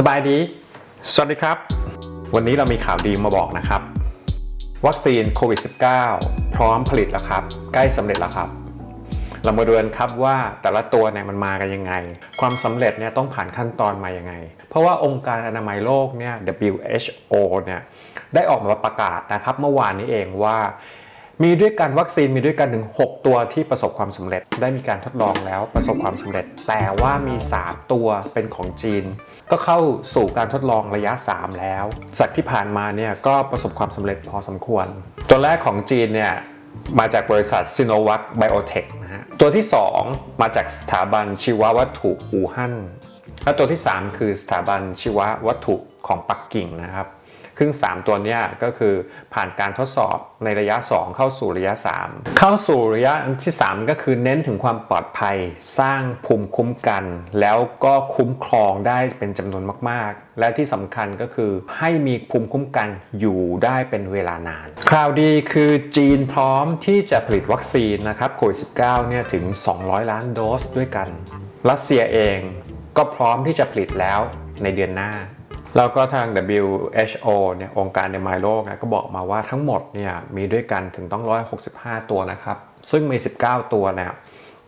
สบายดี สวัสดีครับ วันนี้เรามีข่าวดีมาบอกนะครับ วัคซีนโควิด -19 พร้อมผลิตแล้วครับ ใกล้สำเร็จแล้วครับ เรามาดูกันครับว่าแต่ละตัวเนี่ยมันมากันยังไง ความสำเร็จเนี่ยต้องผ่านขั้นตอนมายังไง เพราะว่าองค์การอนามัยโลกเนี่ย WHO เนี่ยได้ออกมาประกาศนะครับ เมื่อวานนี้เองว่า มีด้วยกันวัคซีนมีด้วยกันถึง 6 ตัวที่ประสบความสำเร็จ ได้มีการทดลองแล้วประสบความสำเร็จ แต่ว่ามี 3 ตัวเป็นของจีน ก็เข้าสู่การทดลองระยะ 3 แล้ว จากที่ผ่านมาเนี่ยก็ประสบความสำเร็จพอสมควร ตัวแรกของจีนเนี่ยมาจากบริษัท Sinovac Biotech นะฮะ ตัวที่ 2 มาจากสถาบันชีววัตถุอู่ฮั่น และตัวที่ 3 คือสถาบันชีววัตถุของปักกิ่งนะครับ ซึ่ง 3 ตัวนี้ก็คือผ่านการทดสอบในระยะ 2 เข้าสู่ระยะ 3 เข้าสู่ระยะที่ 3 ก็คือเน้นถึงความปลอดภัยสร้างภูมิคุ้มกัน แล้วก็คุ้มครองได้เป็นจำนวนมาก ๆ และที่สำคัญก็คือให้มีภูมิคุ้มกันอยู่ได้เป็นเวลานานข่าวดีคือจีนพร้อมที่จะผลิตวัคซีนนะครับโควิด -19 เนี่ยถึง 200 ล้านโดสด้วยกัน รัสเซียเองก็พร้อมที่จะผลิตแล้วในเดือนหน้า แล้วก็ทาง WHO เนี่ยองค์การอนามัยโลกนี่ยก็บอกมาว่าทั้งหมดเนี่ยมีด้วยกันถึงต้อง 165 ตัวนะครับ ซึ่งมี 19 ตัวเนี่ย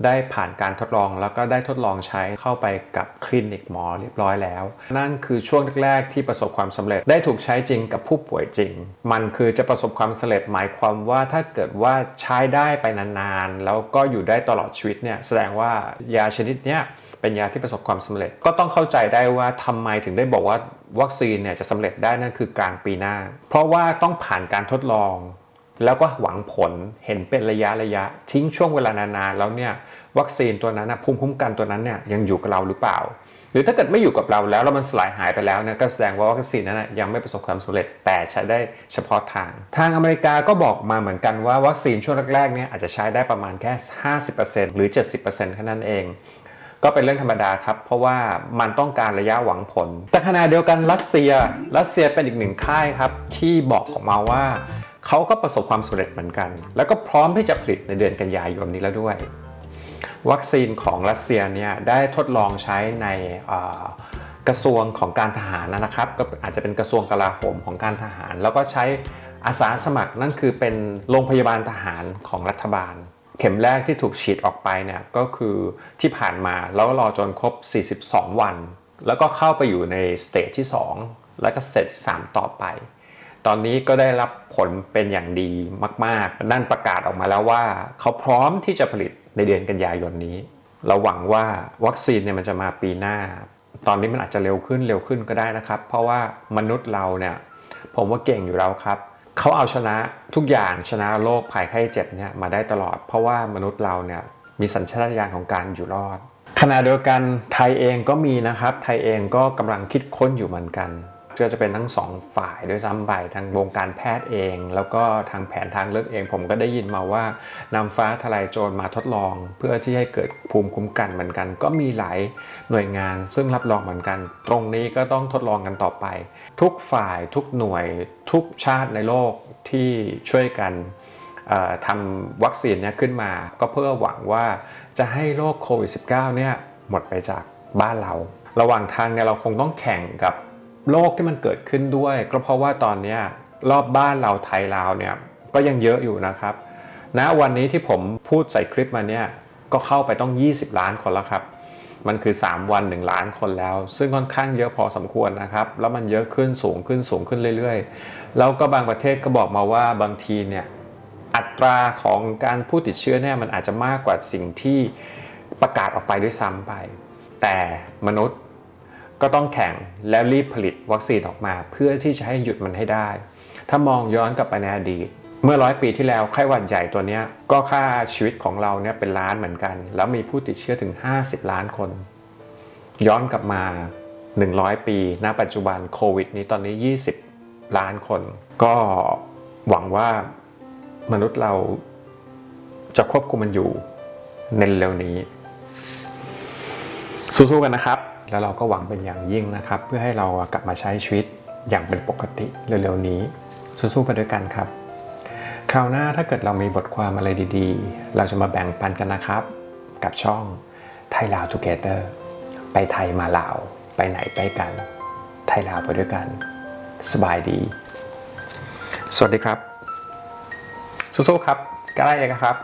ได้ผ่านการทดลองแล้วก็ได้ทดลองใช้เข้าไปกับคลินิกหมอเรียบร้อยแล้ว นั่นคือช่วงแรกๆที่ประสบความสำเร็จได้ถูกใช้จริงกับผู้ป่วยจริง มันคือจะประสบความสำเร็จหมายความว่าถ้าเกิดว่าใช้ได้ไปนานๆ แล้วก็อยู่ได้ตลอดชีวิตเนี่ยแสดงว่ายาชนิดเนี้ย เป็นยาที่ประสบความสำเร็จ ก็ต้องเข้าใจได้ว่าทำไมถึงได้บอกว่าวัคซีนเนี่ยจะสำเร็จได้นั่นคือกลางปีหน้า เพราะว่าต้องผ่านการทดลอง แล้วก็หวังผลเห็นเป็นระยะระยะ ทิ้งช่วงเวลานานๆแล้วเนี่ยวัคซีนตัวนั้นภูมิคุ้มกันตัวนั้นเนี่ยยังอยู่กับเราหรือเปล่า หรือถ้าเกิดไม่อยู่กับเราแล้วแล้วมันสลายหายไปแล้วเนี่ยก็แสดงว่าวัคซีนนั้นยังไม่ประสบความสำเร็จแต่ใช้ได้เฉพาะทาง ทางอเมริกาก็บอกมาเหมือนกันว่าวัคซีนช่วงแรกๆเนี่ยอาจจะใช้ได้ประมาณแค่ 50%หรือ 70%แค่นั้นเอง ก็เป็นเรื่องธรรมดาครับ เพราะว่ามันต้องการระยะหวังผล แต่ขณะเดียวกันรัสเซีย รัสเซียเป็นอีกหนึ่งค่ายครับที่บอกออกมาว่าเขาก็ประสบความสำเร็จเหมือนกัน แล้วก็พร้อมที่จะผลิตในเดือนกันยายนนี้แล้วด้วย วัคซีนของรัสเซียเนี่ยได้ทดลองใช้ในกระทรวงของการทหารนะครับ ก็อาจจะเป็นกระทรวงกลาโหมของการทหาร แล้วก็ใช้อาสาสมัครนั่นคือเป็นโรงพยาบาลทหารของรัฐบาล เข็มแรกที่ถูกฉีดออกไปเนี่ยก็คือที่ผ่านมาแล้วรอจนครบ 42 วัน แล้วก็เข้าไปอยู่ในสเตจที่ 2 แล้วก็สเตจที่ 3 ต่อไป ตอนนี้ก็ได้รับผลเป็นอย่างดีมาก ๆ นั่นประกาศออกมาแล้วว่า เขาพร้อมที่จะผลิตในเดือนกันยายนนี้ เราหวังว่าวัคซีนเนี่ยมันจะมาปีหน้า ตอนนี้มันอาจจะเร็วขึ้นเร็วขึ้นก็ได้นะครับ เพราะว่ามนุษย์เราเนี่ยผมว่าเก่งอยู่แล้วครับ เขาเอาชนะทุกอย่างชนะโรคภัยไข้เจ็บเนี่ยมาได้ตลอด เพราะว่ามนุษย์เราเนี่ยมีสัญชาตญาณของการอยู่รอดขณะเดียวกันไทยเองก็มีนะครับ ไทยเองก็กำลังคิดค้นอยู่เหมือนกัน ก็จะเป็นทั้งสองฝ่ายด้วยซ้ำไปทางวงการแพทย์เอง แล้วก็ทางแผนทางเลือกเอง ผมก็ได้ยินมาว่านำฟ้าทลายโจรมาทดลอง เพื่อที่ให้เกิดภูมิคุ้มกันเหมือนกัน ก็มีหลายหน่วยงานซึ่งรับรองเหมือนกัน ตรงนี้ก็ต้องทดลองกันต่อไป ทุกฝ่ายทุกหน่วยทุกชาติในโลกที่ช่วยกันทำวัคซีนเนี้ยขึ้นมาก็เพื่อหวังว่าจะให้โรคโควิด -19 เนี่ยหมดไปจากบ้านเรา ระหว่างทางเนี่ยเราคงต้องแข่งกับ โรคที่มันเกิดขึ้นด้วย ก็เพราะว่าตอนนี้รอบบ้านเราไทยเราเนี่ยก็ยังเยอะอยู่นะครับณวันนี้ที่ผมพูดใส่คลิปมาเนี่ยก็เข้าไปต้อง 20 ล้านคนแล้วครับ มันคือ 3 วัน 1 ล้านคนแล้ว ซึ่งค่อนข้างเยอะพอสมควรนะครับ แล้วมันเยอะขึ้นสูงขึ้นสูงขึ้นเรื่อยๆ แล้วก็บางประเทศก็บอกมาว่าบางทีเนี่ยอัตราของการผู้ติดเชื้อเนี่ยมันอาจจะมากกว่าสิ่งที่ประกาศออกไปด้วยซ้ำไป แต่มนุษย์ ก็ต้องแข่งแล้วรีบผลิตวัคซีนออกมา เพื่อที่จะให้หยุดมันให้ได้ ถ้ามองย้อนกลับไปในอดีตเมื่อร้อยปีที่แล้วไข้หวัดใหญ่ตัวนี้ก็ค่าชีวิตของเราเนี่ยเป็นล้านเหมือนกัน แล้วมีผู้ติดเชื้อถึง 50 ล้านคน ย้อนกลับมา 100 ปีณปัจจุบันโควิดนี้ตอนนี้ 20 ล้านคน ก็หวังว่ามนุษย์เราจะควบคุมมันอยู่ในเร็วนี้ สู้ๆกันนะครับ แล้วเราก็หวังเป็นอย่างยิ่งนะครับ เพื่อให้เรากลับมาใช้ชีวิตอย่างเป็นปกติเร็วๆนี้ สู้ๆไปด้วยกันครับ คราวหน้าถ้าเกิดเรามีบทความอะไรดีๆ เราจะมาแบ่งปันกันนะครับ กับช่องไทยลาว Together ไปไทยมาลาว ไปไหนไปกัน ไทยลาวไปด้วยกัน สบายดี สวัสดีครับ สู้ๆครับใกล้เองครับ